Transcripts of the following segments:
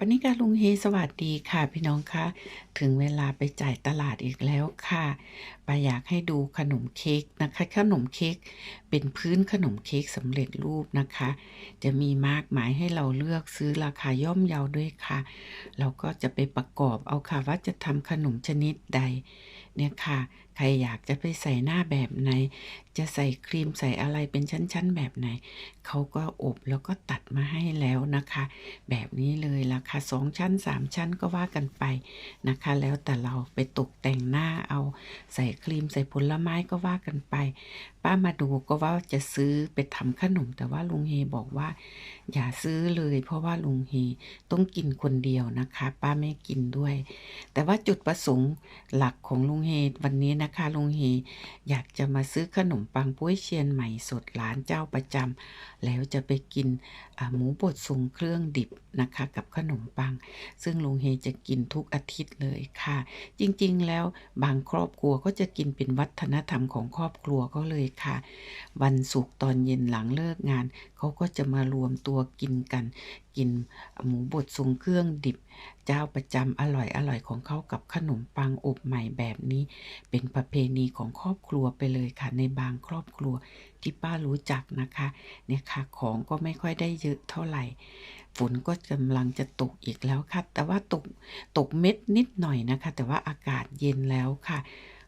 ปณิกาลุงเฮสวัสดีค่ะพี่น้องคะ ถึงเวลาไปจ่ายตลาดอีกแล้วค่ะปาอยากให้ดูขนมเค้กนะคะ ขนมเค้กเป็นพื้นขนมเค้กสำเร็จรูปนะคะ จะมีมากมายให้เราเลือกซื้อราคาย่อมเยาด้วยค่ะเราก็จะไปประกอบเอาค่ะว่าจะทำขนมชนิดใด เนี่ยค่ะ ใครอยากจะไปใส่หน้าแบบไหน จะใส่ครีมใส่อะไรเป็นชั้นๆแบบไหนเขาก็อบแล้วก็ตัดมาให้แล้ว นะคะ แบบนี้เลยราคาสองชั้นสามชั้นก็ว่ากันไปนะคะ แล้วแต่เราไปตกแต่งหน้าเอาใส่ครีมใส่ผลไม้ก็ว่ากันไป ป้ามาดูก็ว่าจะซื้อไปทำขนม แต่ว่าลุงเฮบอกว่า อย่าซื้อเลย เพราะว่าลุงเฮต้องกินคนเดียวนะคะ ป้าไม่กินด้วย แต่ว่าจุดประสงค์หลักของลุงเฮวันนี้นะคะลุงเฮอยากจะมาซื้อขนมปังป้วยเชียนใหม่สดร้านเจ้าประจำแล้วจะไปกินหมูบดทรงเครื่องดิบนะคะกับขนมปัง ซึ่งลุงเฮจะกินทุกอาทิตย์เลยค่ะ จริงๆ แล้วบางครอบครัวก็จะกินเป็นวัฒนธรรมของครอบครัวก็เลยค่ะ วันศุกร์ตอนเย็นหลังเลิกงานเขาก็จะมารวมตัวกินกัน กินหมูบดทรงเครื่องดิบ เจ้าประจำอร่อยอร่อยของเขากับขนมปังอบใหม่แบบนี้ เป็นประเพณีของครอบครัวไปเลยค่ะในบางครอบครัวที่ป้ารู้จักนะคะ เนี่ยค่ะของก็ไม่ค่อยได้เยอะเท่าไหร่ ฝนก็กำลังจะตกอีกแล้วค่ะ แต่ว่าตกตกเม็ดนิดหน่อยนะคะ แต่ว่าอากาศเย็นแล้วค่ะ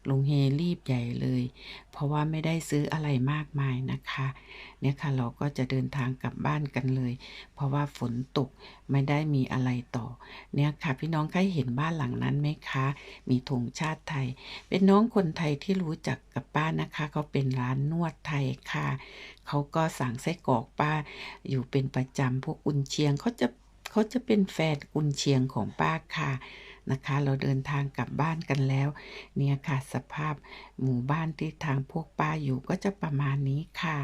ลุงเฮรีบใหญ่เลย เพราะว่าไม่ได้ซื้ออะไรมากมายนะคะ เนี่ยค่ะเราก็จะเดินทางกลับบ้านกันเลย เพราะว่าฝนตกไม่ได้มีอะไรต่อ เนี่ยค่ะพี่น้องใครเห็นบ้านหลังนั้นไหมคะ มีธงชาติไทย เป็นน้องคนไทยที่รู้จักกับป้านะคะเขาเป็นร้านนวดไทยค่ะเขาก็สั่งไส้กรอกป้า อยู่เป็นประจำพวกกุนเชียงเขาจะเขาจะเป็นแฟนกุนเชียงของป้าค่ะ นะคะ เราเดินทางกลับบ้านกันแล้ว เนี่ยค่ะสภาพหมู่บ้านที่ทางพวกป้าอยู่ก็จะประมาณนี้ค่ะ